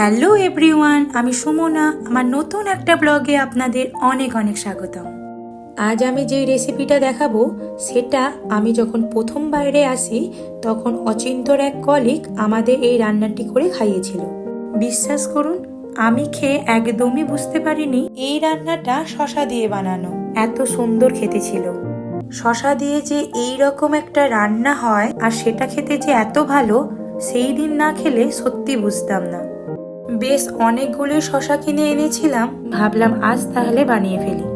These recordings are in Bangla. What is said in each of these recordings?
হ্যালো এভরিওয়ান, আমি সুমনা। আমার নতুন একটা ব্লগে আপনাদের অনেক অনেক স্বাগতম। আজ আমি যে রেসিপিটা দেখাবো, সেটা আমি যখন প্রথম বাইরে আসি, তখন অচিন্তর এক কলিক আমাদের এই রান্নাটি করে খাইয়েছিল। বিশ্বাস করুন, আমি খেয়ে একদমই বুঝতে পারিনি এই রান্নাটা শশা দিয়ে বানানো। এত সুন্দর খেতে ছিল। শশা দিয়ে যে এই রকম একটা রান্না হয়, আর সেটা খেতে যে এত ভালো, সেই দিন না খেলে সত্যি বুঝতাম না। বেশ অনেকগুলো শশা কিনে এনেছিলাম। ভাবলাম আজ তাহলে বানিয়ে ফেলি।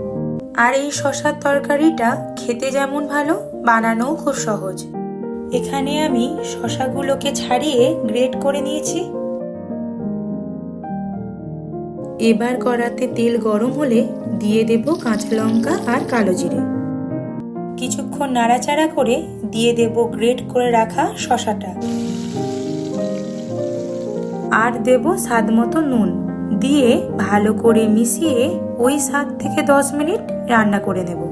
আর এই শশার তরকারিটা খেতে যেমন ভালো, বানানোও খুব সহজ। এখানে আমি শশাগুলোকে ছাড়িয়ে গ্রেট করে নিয়েছি। এবার কড়াতে তেল গরম হলে দিয়ে দেব কাঁচা লঙ্কা আর কালো জিরে। কিছুক্ষণ নাড়াচাড়া করে দিয়ে দেব গ্রেট করে রাখা শশাটা। আর দেব স্বাদ মতো নুন। দিয়ে ভালো করে মিশিয়ে ওই সাত থেকে দশ মিনিট রান্না করে নেব।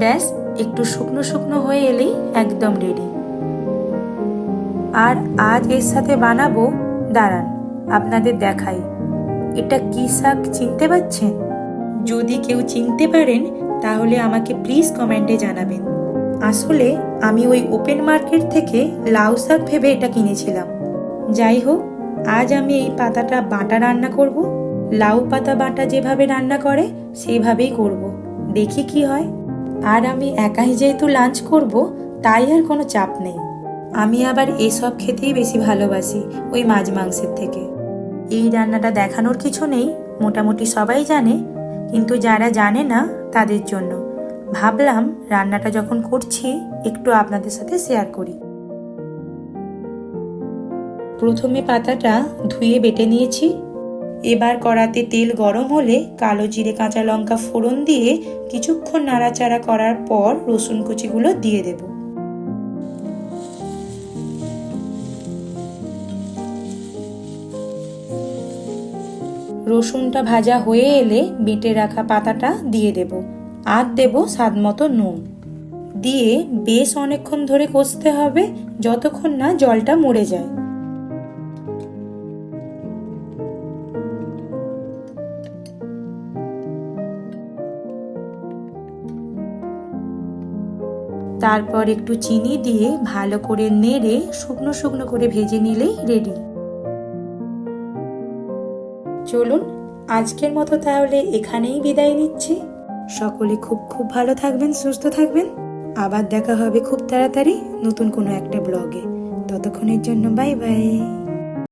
ব্যাস, একটু শুকনো শুকনো হয়ে এলেই একদম রেডি আর আজ এর সাথে বানাবো দাঁড়ান আপনাদের দেখাই। এটা কি শাক চিনতে পারছেন যদি কেউ চিনতে পারেন, তাহলে আমাকে প্লিজ কমেন্টে জানাবেন। আসলে আমি ওই ওপেন মার্কেট থেকে লাউ শাক ভেবে এটা কিনেছিলাম। যাই হোক, আজ আমি এই পাতাটা বাটা রান্না করব। লাউ পাতা বাটা যেভাবে রান্না করে সেইভাবেই করব। দেখি কি হয়। আর আমি একাই যেহেতু লাঞ্চ করব, তাই আর কোনো চাপ নেই। আমি আবার এসব খেতেই বেশি ভালোবাসি ওই মাছ মাংসের থেকে। এই রান্নাটা দেখানোর কিছু নেই, মোটামুটি সবাই জানে। কিন্তু যারা জানে না তাদের জন্য। ভাবলাম রান্নাটা যখন করছি, একটু আপনাদের সাথে শেয়ার করি। প্রথমে পাতাটা ধুয়ে বেটে নিয়েছি। এবার কড়াতে তেল গরম হলে কালো জিরে, কাঁচা লঙ্কা ফোড়ন দিয়ে কিছুক্ষণ নাড়াচাড়া করার পর রসুন কুচিগুলো দিয়ে দেব। রসুনটা ভাজা হয়ে এলে বেটে রাখা পাতাটা দিয়ে দেব। আর দেব স্বাদ মতো নুন। দিয়ে বেশ অনেকক্ষণ ধরে কষতে হবে যতক্ষণ না জলটা মরে যায়। তারপর একটু চিনি দিয়ে ভালো করে নেড়ে শুকনো শুকনো করে ভেজে নিলেই রেডি। চলুন, আজকের মতো তাহলে এখানেই বিদায় নিচ্ছি। সকলে খুব খুব ভালো থাকবেন, সুস্থ থাকবেন। আবার দেখা হবে খুব তাড়াতাড়ি নতুন কোনো একটা ব্লগে। ততক্ষণের জন্য বাই বাই।